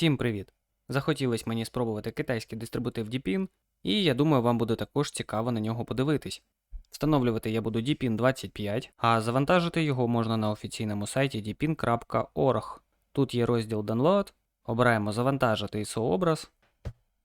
Всім привіт! Захотілось мені спробувати китайський дистрибутив DPIN, і я думаю, вам буде також цікаво на нього подивитись. Встановлювати я буду DPIN 25, а завантажити його можна на офіційному сайті dpin.org. Тут є розділ Download, обираємо завантажити ISO образ.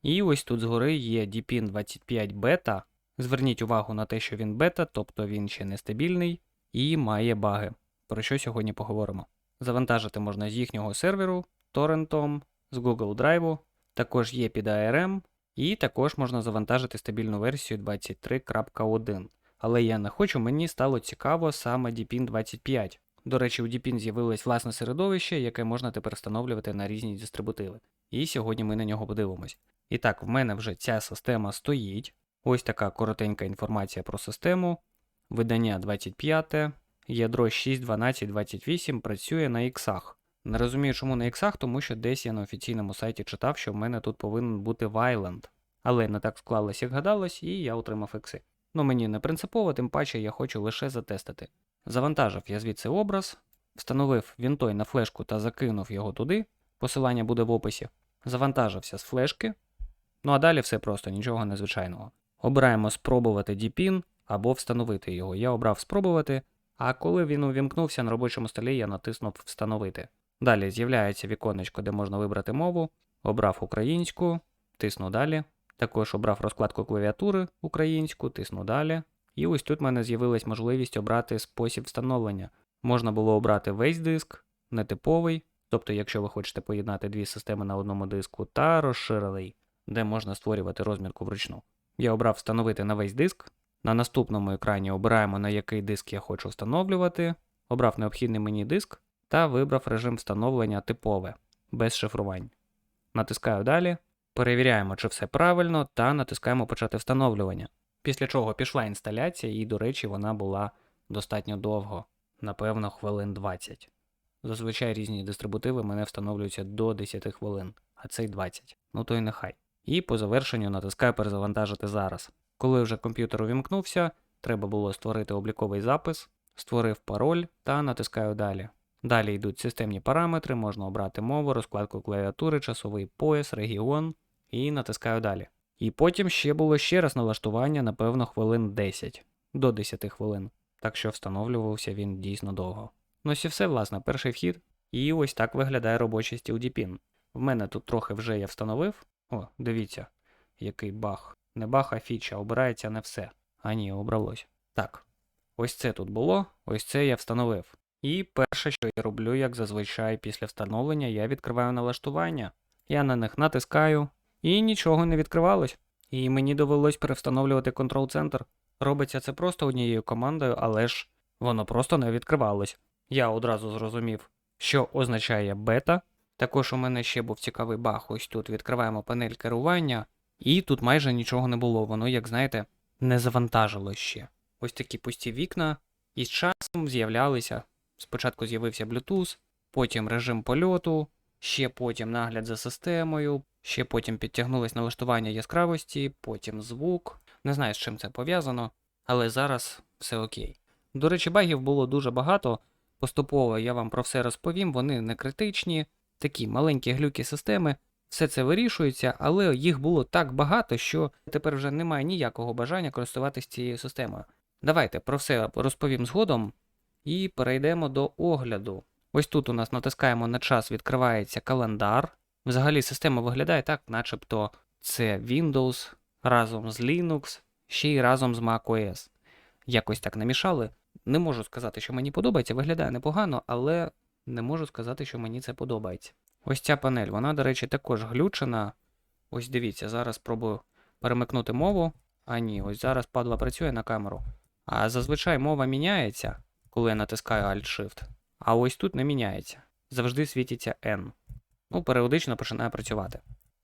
І ось тут згори є DPIN 25 бета. Зверніть увагу на те, що він бета, тобто він ще нестабільний і має баги, про що сьогодні поговоримо. Завантажити можна з їхнього серверу, торрентом, з Google Drive, також є під ARM, і також можна завантажити стабільну версію 23.1. Але я не хочу, мені стало цікаво саме DPIN 25. До речі, у DPIN з'явилось власне середовище, яке можна тепер встановлювати на різні дистрибутиви. І сьогодні ми на нього подивимось. І так, в мене вже ця система стоїть. Ось така коротенька інформація про систему. Видання 25, ядро 6.12.28 працює на іксах. Не розумію, чому на іксах, тому що десь я на офіційному сайті читав, що в мене тут повинен бути Вайленд. Але не так склалось, як гадалось, і я отримав ікси. Ну мені не принципово, тим паче я хочу лише затестити. Завантажив я звідси образ, встановив він той на флешку та закинув його туди. Посилання буде в описі. Завантажився з флешки. Ну а далі все просто, нічого незвичайного. Обираємо спробувати DPIN або встановити його. Я обрав спробувати, а коли він увімкнувся на робочому столі, я натиснув Встановити. Далі з'являється віконечко, де можна вибрати мову. Обрав українську, тисну далі. Також обрав розкладку клавіатури українську, тисну далі. І ось тут в мене з'явилась можливість обрати спосіб встановлення. Можна було обрати весь диск, нетиповий, тобто, якщо ви хочете поєднати дві системи на одному диску, та розширений, де можна створювати розмірку вручну. Я обрав встановити на весь диск. На наступному екрані обираємо, на який диск я хочу встановлювати, обрав необхідний мені диск та вибрав режим встановлення типове, без шифрувань. Натискаю далі, перевіряємо, чи все правильно, та натискаємо почати встановлювання. Після чого пішла інсталяція, і, до речі, вона була достатньо довго, напевно, хвилин 20. Зазвичай різні дистрибутиви мене встановлюються до 10 хвилин, а цей 20. Ну то й нехай. І по завершенню натискаю перезавантажити зараз. Коли вже комп'ютер увімкнувся, треба було створити обліковий запис, створив пароль та натискаю далі. Далі йдуть системні параметри, можна обрати мову, розкладку клавіатури, часовий пояс, регіон і натискаю далі. І потім ще було ще раз налаштування, напевно, хвилин 10 до 10 хвилин. Так що встановлювався він дійсно довго. Ну і все, власне, перший вхід. І ось так виглядає робочий стіл DPIN. В мене тут трохи вже я встановив. О, дивіться, який баг. Не баг, а фіча, обирається не все. А ні, обралось. Так. Ось це тут було, ось це я встановив. І перше, що я роблю, як зазвичай після встановлення, я відкриваю налаштування. Я на них натискаю, і нічого не відкривалось. І мені довелось перевстановлювати контрол-центр. Робиться це просто однією командою, але ж воно просто не відкривалось. Я одразу зрозумів, що означає бета. Також у мене ще був цікавий баг. Ось тут відкриваємо панель керування, і тут майже нічого не було. Воно, як знаєте, не завантажило ще. Ось такі пусті вікна, і з часом з'являлися. Спочатку з'явився Bluetooth, потім режим польоту, ще потім нагляд за системою, ще потім підтягнулось налаштування яскравості, потім звук. Не знаю, з чим це пов'язано, але зараз все окей. До речі, багів було дуже багато. Поступово я вам про все розповім, вони не критичні, такі маленькі глюки системи. Все це вирішується, але їх було так багато, що тепер вже немає ніякого бажання користуватися цією системою. Давайте про все розповім згодом і перейдемо до огляду. Ось тут у нас натискаємо на час, відкривається календар. Взагалі система виглядає так, начебто це Windows разом з Linux, ще й разом з macOS. Якось так намішали. Не можу сказати, що мені подобається, виглядає непогано, але не можу сказати, що мені це подобається. Ось ця панель, вона, до речі, також глючена. Ось дивіться, зараз спробую перемикнути мову. А ні, ось зараз падла працює на камеру. А зазвичай мова міняється, коли я натискаю Alt-Shift. А ось тут не міняється. Завжди світиться N. Ну, періодично починає працювати.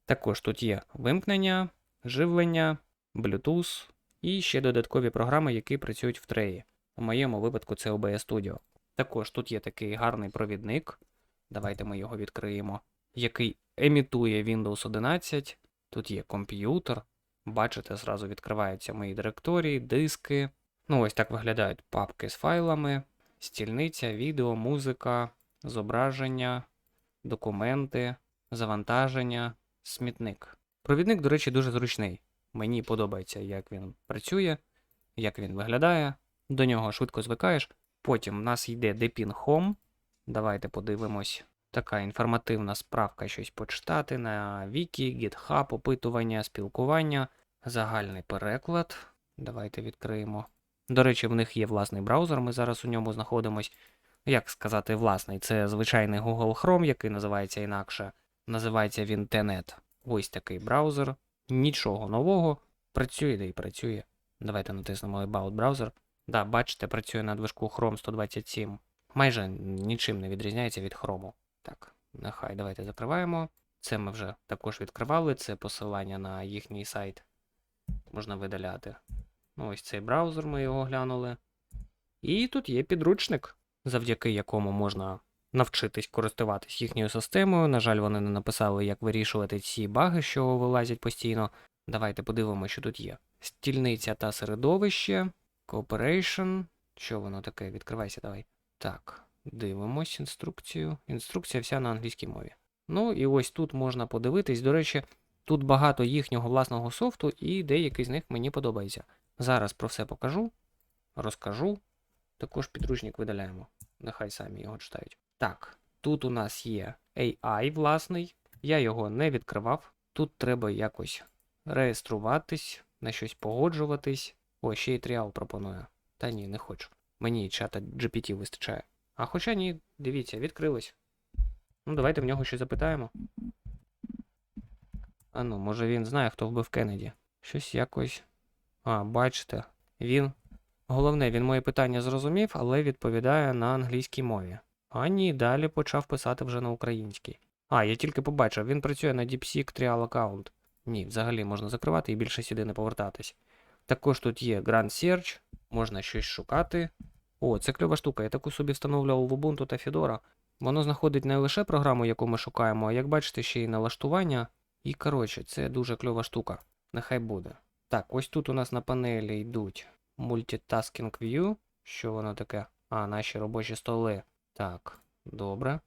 Також тут є вимкнення, живлення, Bluetooth і ще додаткові програми, які працюють в треї. У моєму випадку це OBS Studio. Також тут є такий гарний провідник. Давайте ми його відкриємо, який емітує Windows 11. Тут є комп'ютер. Бачите, зразу відкриваються мої директорії, диски. Ну, ось так виглядають папки з файлами, стільниця, відео, музика, зображення, документи, завантаження, смітник. Провідник, до речі, дуже зручний. Мені подобається, як він працює, як він виглядає. До нього швидко звикаєш. Потім в нас йде Depin Home. Давайте подивимось. Така інформативна справка щось почитати на Вікі, GitHub, опитування, спілкування, загальний переклад. Давайте відкриємо. До речі, в них є власний браузер, ми зараз у ньому знаходимось. Як сказати, власний, це звичайний Google Chrome, який називається інакше. Називається він Tenet. Ось такий браузер. Нічого нового. Працює де і працює. Давайте натиснемо About Browser. Да, бачите, працює на движку Chrome 127. Майже нічим не відрізняється від Chrome. Так, нехай давайте закриваємо. Це ми вже також відкривали. Це посилання на їхній сайт. Можна видаляти. Ось цей браузер, ми його глянули. І тут є підручник, завдяки якому можна навчитись користуватись їхньою системою. На жаль, вони не написали, як вирішувати ці баги, що вилазять постійно. Давайте подивимося, що тут є. Стільниця та середовище, Cooperation. Що воно таке? Відкривайся, давай. Так, дивимось інструкцію. Інструкція вся на англійській мові. Ну і ось тут можна подивитись. До речі, тут багато їхнього власного софту, і деякий з них мені подобається. Зараз про все покажу, розкажу. Також підручник видаляємо. Нехай самі його читають. Так, тут у нас є AI власний. Я його не відкривав. Тут треба якось реєструватись, на щось погоджуватись. О, ще й тріал пропоную. Та ні, не хочу. Мені чата GPT вистачає. А хоча ні, дивіться, відкрилось. Ну, давайте в нього щось запитаємо. А ну, може він знає, хто вбив Кеннеді. Щось якось. А, бачите, він. Головне, він моє питання зрозумів, але відповідає на англійській мові. А ні, далі почав писати вже на українській. А, я тільки побачив, він працює на DeepSeek Trial Account. Ні, взагалі можна закривати і більше сюди не повертатись. Також тут є Grand Search, можна щось шукати. О, це кльова штука. Я таку собі встановлював в Ubuntu та Fedora. Воно знаходить не лише програму, яку ми шукаємо, а як бачите, ще й налаштування. І коротше, це дуже кльова штука. Нехай буде. Так, ось тут у нас на панелі йдуть Multitasking View. Що воно таке? А, наші робочі столи. Так, добре.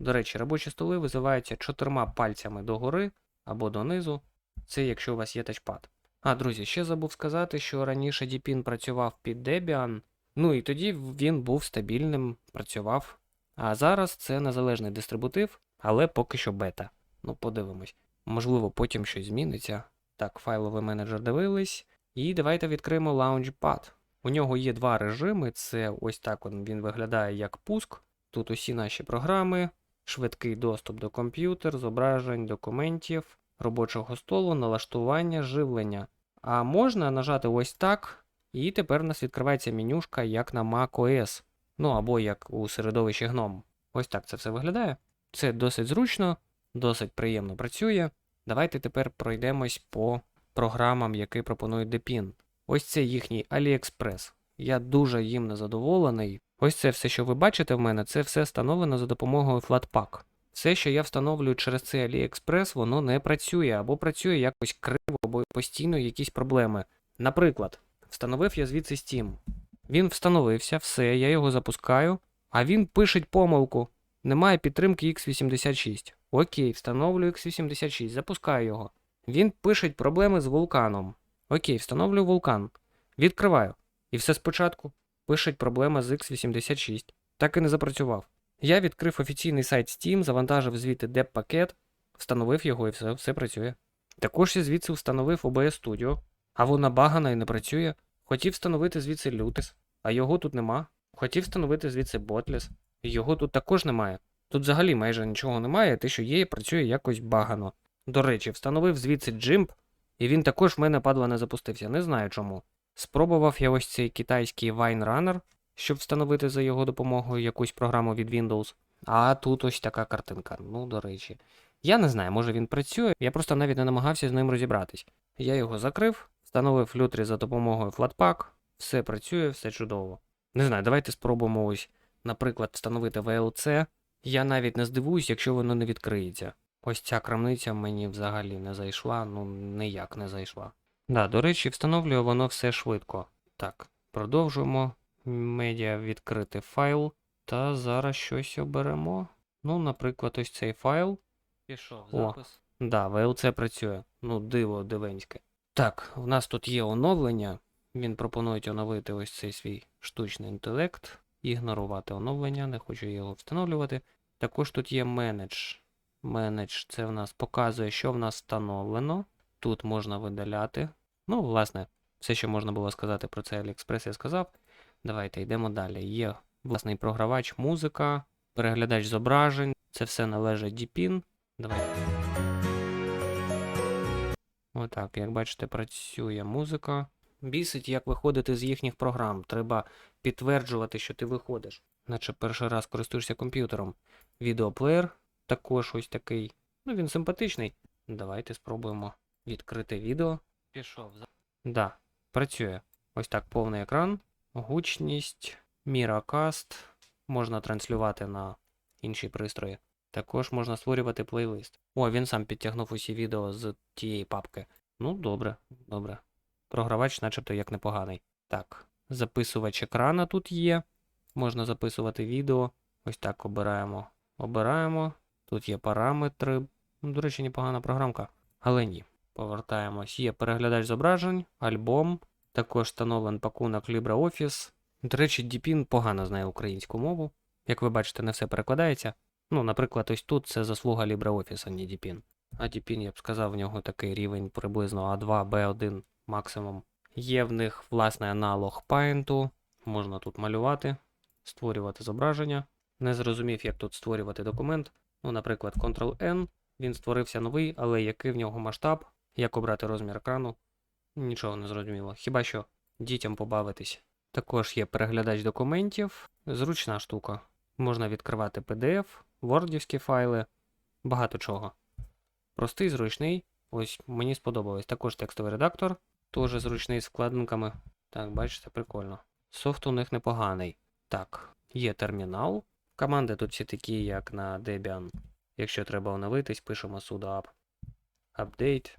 До речі, робочі столи визиваються чотирма пальцями догори або донизу. Це якщо у вас є тачпад. А, друзі, ще забув сказати, що раніше Deepin працював під Debian. Ну і тоді він був стабільним, працював. А зараз це незалежний дистрибутив, але поки що бета. Ну, подивимось. Можливо, потім щось зміниться. Так, файловий менеджер дивились. І давайте відкриємо Launchpad. У нього є два режими. Це ось так він виглядає як пуск. Тут усі наші програми, швидкий доступ до комп'ютер, зображень, документів, робочого столу, налаштування, живлення. А можна нажати ось так, і тепер у нас відкривається менюшка як на macOS. Ну або як у середовищі GNOME. Ось так це все виглядає. Це досить зручно, досить приємно працює. Давайте тепер пройдемось по програмам, які пропонує Depin. Ось це їхній AliExpress. Я дуже їм незадоволений. Ось це все, що ви бачите в мене, це все встановлено за допомогою Flatpak. Все, що я встановлюю через цей AliExpress, воно не працює або працює якось криво, або постійно якісь проблеми. Наприклад, встановив я звідси Steam. Він встановився, все, я його запускаю, а він пишеть помилку. Немає підтримки x86. Окей, встановлюю x86, запускаю його. Він пишеть проблеми з вулканом. Окей, встановлюю вулкан. Відкриваю. І все спочатку. Пишеть проблема з x86. Так і не запрацював. Я відкрив офіційний сайт Steam, завантажив звідти деп-пакет, встановив його і все, все працює. Також я звідси встановив OBS Studio, а вона багана і не працює. Хотів встановити звідси Lutes, а його тут нема. Хотів встановити звідси Botless, його тут також немає. Тут взагалі майже нічого немає, те, що є, працює якось багано. До речі, встановив звідси Jimp, і він також в мене падла не запустився, не знаю чому. Спробував я ось цей китайський Wine Runner, щоб встановити за його допомогою якусь програму від Windows. А тут ось така картинка. Ну, до речі. Я не знаю, може він працює, я просто навіть не намагався з ним розібратись. Я його закрив, встановив лютрі за допомогою Flatpak, все працює, все чудово. Не знаю, давайте спробуємо ось, наприклад, встановити VLC. Я навіть не здивуюсь, якщо воно не відкриється. Ось ця крамниця мені взагалі не зайшла, ну ніяк не зайшла. Да, до речі, встановлює воно все швидко. Так, продовжуємо. Медіа відкрити файл. Та зараз щось оберемо. Ну, наприклад, ось цей файл. Пішов О. запис. Да, VLC працює. Ну, диво дивенське. Так, в нас тут є оновлення. Він пропонує оновити ось цей свій штучний інтелект. Ігнорувати оновлення, не хочу його встановлювати. Також тут є менедж. Менедж це в нас показує, що в нас встановлено. Тут можна видаляти. Ну, власне, все, що можна було сказати про цей AliExpress, я сказав. Давайте йдемо далі. Є власний програвач, музика, переглядач зображень. Це все належить DPIN. Давайте. Отак, як бачите, працює музика. Бісить, як виходити з їхніх програм. Треба підтверджувати, що ти виходиш. Наче перший раз користуєшся комп'ютером. Відеоплеєр також ось такий. Ну, він симпатичний. Давайте спробуємо відкрити відео. Пішов. Да, працює. Ось так повний екран. Гучність, Miracast. Можна транслювати на інші пристрої. Також можна створювати плейлист. О, він сам підтягнув усі відео з тієї папки. Ну, добре, добре. Програвач, начебто, як непоганий. Так, записувач екрана тут є. Можна записувати відео. Ось так обираємо. Обираємо. Тут є параметри. Ну, До речі, непогана програмка. Але ні. Повертаємось. Є переглядач зображень, альбом. Також встановлений пакунок LibreOffice. До речі, DPIN погано знає українську мову. Як ви бачите, не все перекладається. Ну, наприклад, ось тут це заслуга LibreOffice, а не DPIN. А DPIN, я б сказав, в нього такий рівень приблизно А2, B1 максимум. Є в них власний аналог Paint. Можна тут малювати, створювати зображення. Не зрозумів, як тут створювати документ. Ну, наприклад, Ctrl-N. Він створився новий, але який в нього масштаб, як обрати розмір екрану. Нічого не зрозуміло. Хіба що дітям побавитись. Також є переглядач документів, зручна штука. Можна відкривати PDF, вордівські файли, багато чого. Простий, зручний. Ось мені сподобалось. Також текстовий редактор, теж зручний з вкладинками. Так, бачите, прикольно. Софт у них непоганий. Так, є термінал. Команди тут всі такі, як на Debian. Якщо треба оновитись, пишемо sudo app. Update.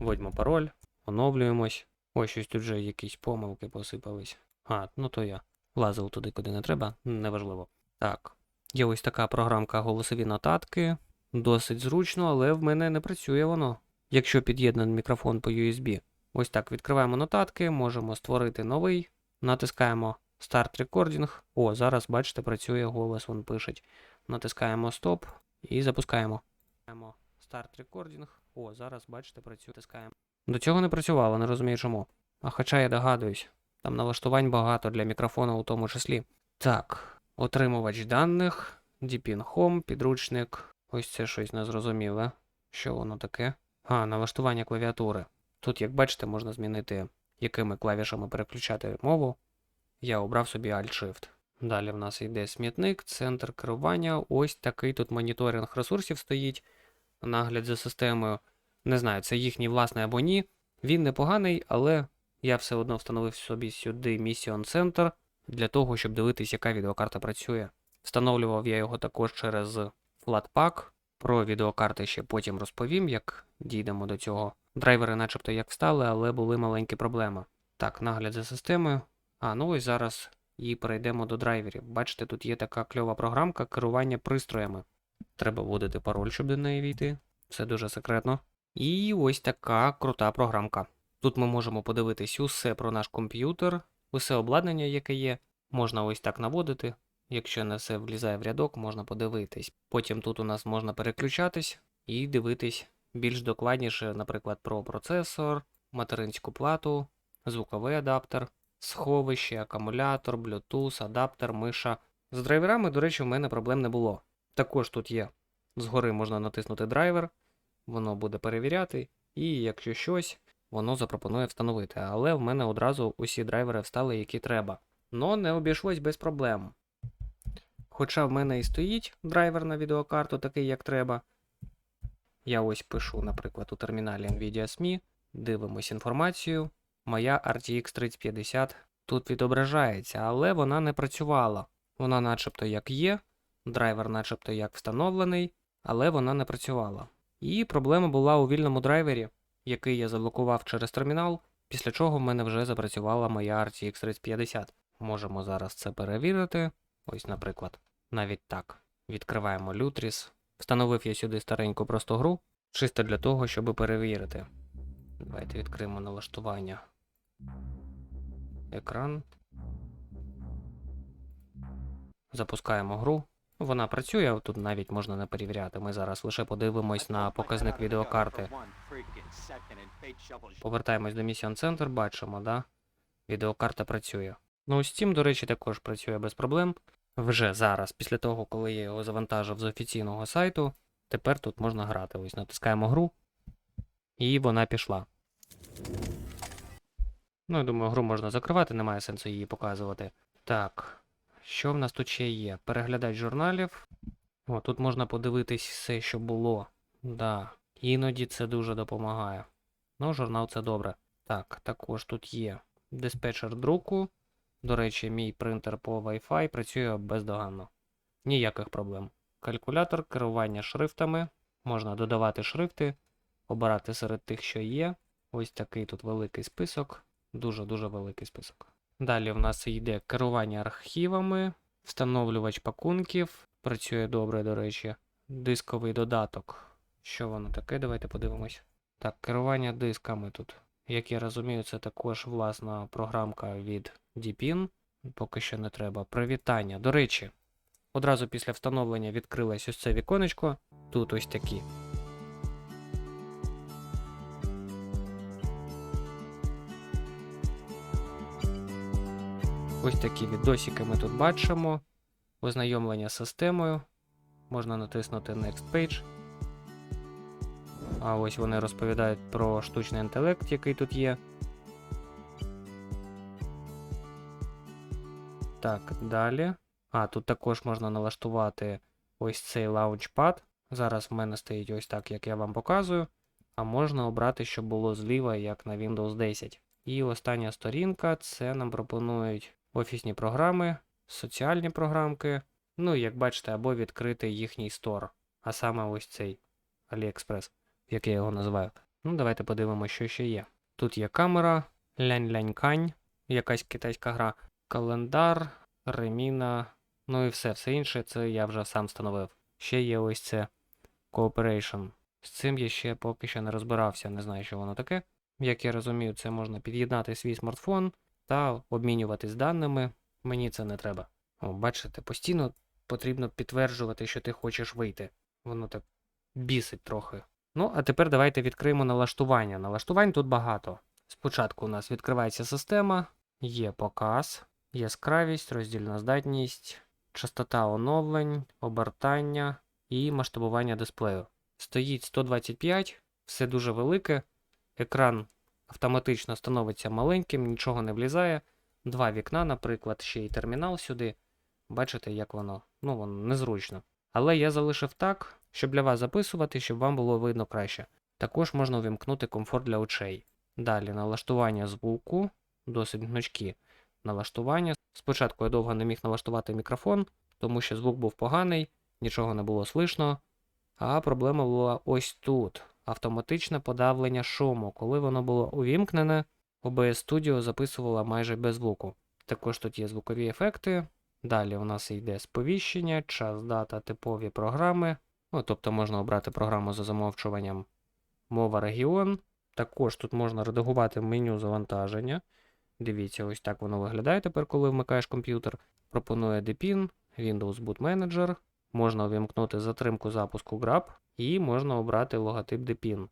Вводьмо пароль, оновлюємось. Ось щось тут вже якісь помилки посипались. А, ну то я. Лазив туди, куди не треба, неважливо. Так. Є ось така програмка голосові нотатки. Досить зручно, але в мене не працює воно. Якщо під'єднаний мікрофон по USB. Ось так відкриваємо нотатки, можемо створити новий. Натискаємо Start Recording. О, зараз, бачите, працює голос, він пишеть. Натискаємо Stop і запускаємо. Start Recording. О, зараз, бачите, працює. Натискаємо. До цього не працювало, не розумію чому. А хоча я догадуюсь. Там налаштувань багато для мікрофона у тому числі. Так, отримувач даних, DPIN Home, підручник. Ось це щось незрозуміле. Що воно таке? А, налаштування клавіатури. Тут, як бачите, можна змінити, якими клавішами переключати мову. Я обрав собі Alt-Shift. Далі в нас йде смітник, центр керування. Ось такий тут моніторинг ресурсів стоїть. Нагляд за системою. Не знаю, це їхній власний або ні. Він непоганий, але я все одно встановив собі сюди Mission Center для того, щоб дивитись, яка відеокарта працює. Встановлював я його також через Flatpak. Про відеокарти ще потім розповім, як дійдемо до цього. Драйвери начебто як встали, але були маленькі проблеми. Так, нагляд за системою. А, ну ось зараз і перейдемо до драйверів. Бачите, тут є така кльова програмка керування пристроями. Треба вводити пароль, щоб до неї війти. Все дуже секретно. І ось така крута програмка. Тут ми можемо подивитись усе про наш комп'ютер, усе обладнання, яке є. Можна ось так наводити. Якщо не все влізає в рядок, можна подивитись. Потім тут у нас можна переключатись і дивитись більш докладніше, наприклад, про процесор, материнську плату, звуковий адаптер, сховище, акумулятор, Bluetooth, адаптер, миша. З драйверами, до речі, в мене проблем не було. Також тут є. Згори можна натиснути драйвер, воно буде перевіряти, і якщо щось, воно запропонує встановити. Але в мене одразу усі драйвери встали, які треба. Но не обійшлось без проблем. Хоча в мене і стоїть драйвер на відеокарту, такий як треба. Я ось пишу, наприклад, у терміналі NVIDIA SMI, дивимось інформацію. Моя RTX 3050 тут відображається, але вона не працювала. Вона начебто як є, драйвер начебто як встановлений, але вона не працювала. І проблема була у вільному драйвері, який я заблокував через термінал, після чого в мене вже запрацювала моя RTX 3050. Можемо зараз це перевірити. Ось, наприклад, навіть так. Відкриваємо Lutris, Встановив я сюди стареньку просто гру, чисто для того, щоб перевірити. Давайте відкриємо налаштування. Екран. Запускаємо гру. Вона працює, тут навіть можна не перевіряти. Ми зараз лише подивимось на показник відеокарти. Повертаємось до Mission Center, бачимо, да? Відеокарта працює. Ну, Steam, до речі, також працює без проблем. Вже зараз, після того, коли я його завантажив з офіційного сайту, тепер тут можна грати. Ось натискаємо гру, і вона пішла. Ну, я думаю, гру можна закривати, немає сенсу її показувати. Так, що в нас тут ще є? Переглядач журналів. О, тут можна подивитись все, що було. Да, іноді це дуже допомагає. Ну, журнал це добре. Так, також тут є диспетчер друку. До речі, мій принтер по Wi-Fi працює бездоганно. Ніяких проблем. Калькулятор, керування шрифтами. Можна додавати шрифти, обирати серед тих, що є. Ось такий тут великий список. Дуже-дуже великий список. Далі в нас йде керування архівами, встановлювач пакунків. Працює добре, до речі. Дисковий додаток. Що воно таке? Давайте подивимось. Так, керування дисками тут. Як я розумію, це також власна програмка від Deepin. Поки що не треба. Привітання. До речі, одразу після встановлення відкрилось ось це віконечко. Тут ось такі. Ось такі відосики ми тут бачимо. Ознайомлення з системою. Можна натиснути Next Page. А ось вони розповідають про штучний інтелект, який тут є. Так, далі. А, тут також можна налаштувати ось цей лаунчпад. Зараз в мене стоїть ось так, як я вам показую. А можна обрати, щоб було зліва, як на Windows 10. І остання сторінка це нам пропонують офісні програми, соціальні програмки. Ну, як бачите, або відкрити їхній стор. А саме ось цей AliExpress, як я його називаю. Ну, давайте подивимося, що ще є. Тут є камера, лянь-лянь-кань, якась китайська гра, календар, реміна, ну і все, все інше, це я вже сам встановив. Ще є ось це Cooperation. З цим я ще поки що не розбирався, не знаю, що воно таке. Як я розумію, це можна під'єднати свій смартфон та обмінюватись даними. Мені це не треба. О, бачите, постійно потрібно підтверджувати, що ти хочеш вийти. Воно так бісить трохи. Ну, а тепер давайте відкриємо налаштування. Налаштувань тут багато. Спочатку у нас відкривається система, є показ, яскравість, роздільна здатність, частота оновлень, обертання і масштабування дисплею. Стоїть 125, все дуже велике. Екран автоматично становиться маленьким, нічого не влізає. Два вікна, наприклад, ще й термінал сюди. Бачите, як воно? Ну, воно незручно. Але я залишив так, щоб для вас записувати, щоб вам було видно краще. Також можна увімкнути комфорт для очей. Далі налаштування звуку, досить гнучкі налаштування. Спочатку я довго не міг налаштувати мікрофон, тому що звук був поганий, нічого не було слышно. А проблема була ось тут. Автоматичне подавлення шуму. Коли воно було увімкнене, OBS Studio записувала майже без звуку. Також тут є звукові ефекти. Далі у нас йде сповіщення, час, дата, типові програми. Ну, тобто можна обрати програму за замовчуванням мова регіон. Також тут можна редагувати меню завантаження. Дивіться, ось так воно виглядає тепер, коли вмикаєш комп'ютер. Пропонує Deepin, Windows Boot Manager. Можна увімкнути затримку запуску Grab і можна обрати логотип Deepin,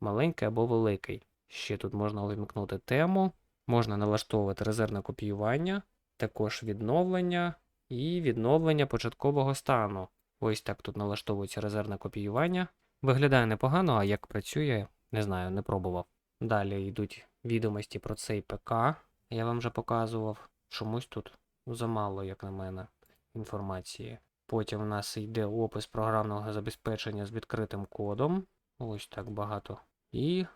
маленький або великий. Ще тут можна увімкнути тему, можна налаштовувати резервне копіювання, також відновлення і відновлення початкового стану. Ось так тут налаштовується резервне копіювання. Виглядає непогано, а як працює, не знаю, не пробував. Далі йдуть відомості про цей ПК. Я вам вже показував. Чомусь тут замало, як на мене, інформації. Потім у нас йде опис програмного забезпечення з відкритим кодом. Ось так багато. І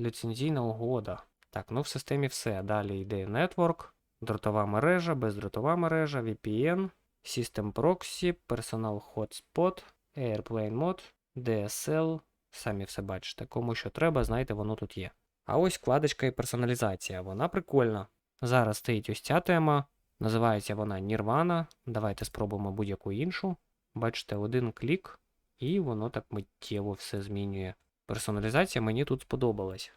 ліцензійна угода. Так, ну в системі все. Далі йде Network, дротова мережа, бездротова мережа, VPN, System Proxy, Personal Hotspot, Airplane Mode, DSL. Самі все бачите. Кому що треба, знаєте, воно тут є. А ось вкладочка і персоналізація. Вона прикольна. Зараз стоїть ось ця тема. Називається вона Nirvana. Давайте спробуємо будь-яку іншу. Бачите, один клік, і воно так миттєво все змінює. Персоналізація мені тут сподобалась.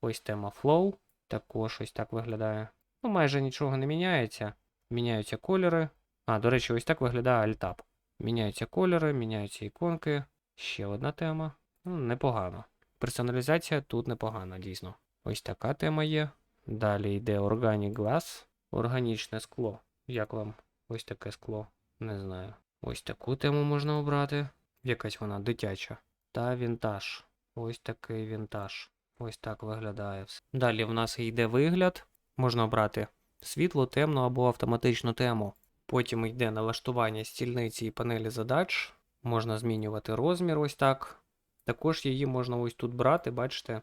Ось тема Flow, також ось так виглядає. Ну, майже нічого не міняється. Міняються кольори. А, до речі, ось так виглядає Альтап. Міняються кольори, міняються іконки. Ще одна тема. Ну, непогано. Персоналізація тут непогана, дійсно. Ось така тема є. Далі йде Organic Glass. Органічне скло. Як вам ось таке скло? Не знаю. Ось таку тему можна обрати. Якась вона дитяча. Та вінтаж. Ось такий вінтаж. Ось так виглядає все. Далі в нас йде вигляд. Можна обрати світло, темну або автоматичну тему. Потім йде налаштування стільниці і панелі задач. Можна змінювати розмір ось так. Також її можна ось тут брати, бачите,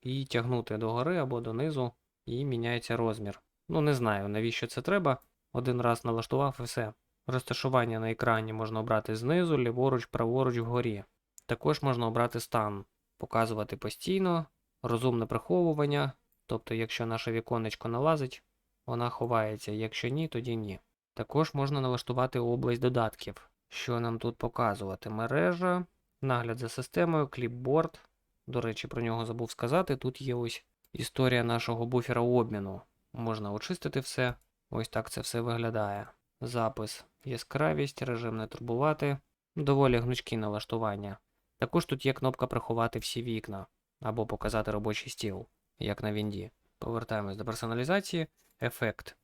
і тягнути догори або донизу, і міняється розмір. Ну, не знаю, навіщо це треба. Один раз налаштував і все. Розташування на екрані можна обрати знизу, ліворуч, праворуч, вгорі. Також можна обрати стан, показувати постійно, розумне приховування. Тобто, якщо наше віконечко налазить, вона ховається, якщо ні, тоді ні. Також можна налаштувати область додатків. Що нам тут показувати? Мережа, нагляд за системою, кліпборд. До речі, про нього забув сказати. Тут є ось історія нашого буфера обміну. Можна очистити все. Ось так це все виглядає. Запис, яскравість, режим не турбувати. Доволі гнучкі налаштування. Також тут є кнопка приховати всі вікна або показати робочий стіл, як на Вінді. Повертаємось до персоналізації. Ефект.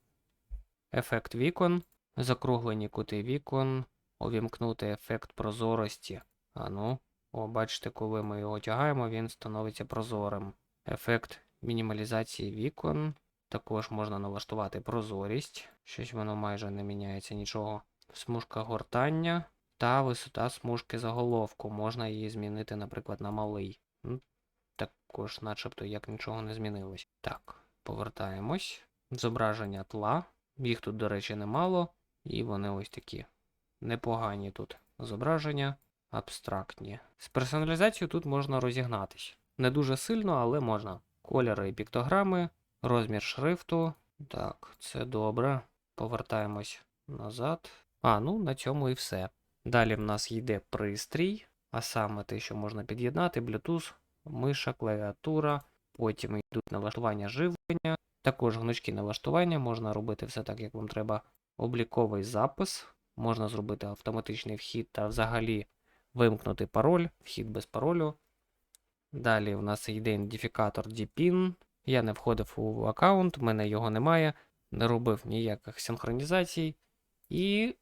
Ефект вікон. Закруглені кути вікон. Увімкнути ефект прозорості. А ну, о, бачите, коли ми його тягаємо, він становиться прозорим. Ефект мінімалізації вікон. Також можна налаштувати прозорість. Щось воно майже не міняється нічого. Смужка гортання та висота смужки заголовку. Можна її змінити, наприклад, на малий. Також, начебто, як нічого не змінилось. Так, повертаємось. Зображення тла. Їх тут, до речі, немало. І вони ось такі непогані тут зображення, абстрактні. З персоналізацією тут можна розігнатись. Не дуже сильно, але можна. Кольори і піктограми, розмір шрифту. Так, це добре. Повертаємось назад. А, ну на цьому і все. Далі в нас йде пристрій, а саме те, що можна під'єднати, Bluetooth, миша, клавіатура. Потім йдуть налаштування живлення. Також гнучкі налаштування, можна робити все так, як вам треба. Обліковий запис, можна зробити автоматичний вхід та взагалі вимкнути пароль, вхід без паролю. Далі в нас йде ідентифікатор DPIN. Я не входив у аккаунт, в мене його немає, не робив ніяких синхронізацій. І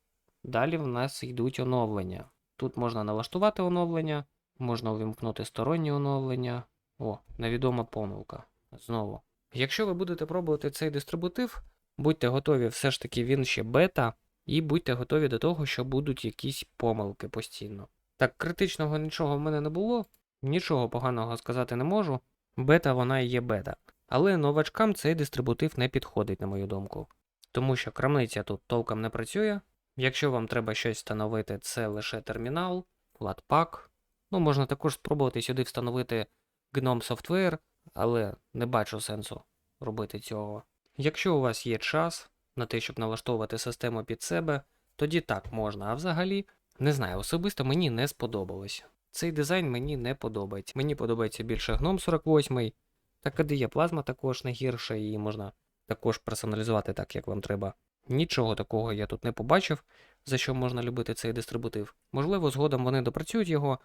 далі в нас йдуть оновлення. Тут можна налаштувати оновлення, можна увімкнути сторонні оновлення. О, невідома помилка. Знову. Якщо ви будете пробувати цей дистрибутив, будьте готові, все ж таки він ще бета, і будьте готові до того, що будуть якісь помилки постійно. Так, критичного нічого в мене не було, нічого поганого сказати не можу. Бета вона і є бета. Але новачкам цей дистрибутив не підходить, на мою думку. Тому що крамниця тут толком не працює. Якщо вам треба щось встановити, це лише термінал, Flatpak. Ну, можна також спробувати сюди встановити GNOME Software, але не бачу сенсу робити цього. Якщо у вас є час на те, щоб налаштовувати систему під себе, тоді так можна. А взагалі, не знаю, особисто мені не сподобалось. Цей дизайн мені не подобається. Мені подобається більше GNOME 48, та KDE Plasma також не гірше, її можна також персоналізувати так, як вам треба. Нічого такого я тут не побачив, за що можна любити цей дистрибутив. Можливо, згодом вони допрацюють його,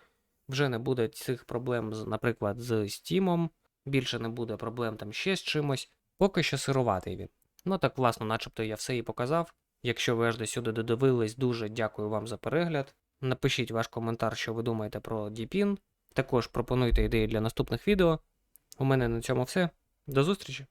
вже не буде цих проблем, наприклад, з Steam, більше не буде проблем там ще з чимось. Поки що сируватий він. Ну так, власно, начебто я все і показав. Якщо ви аж до сюди додивились, дуже дякую вам за перегляд. Напишіть ваш коментар, що ви думаєте про DPIN. Також пропонуйте ідеї для наступних відео. У мене на цьому все. До зустрічі!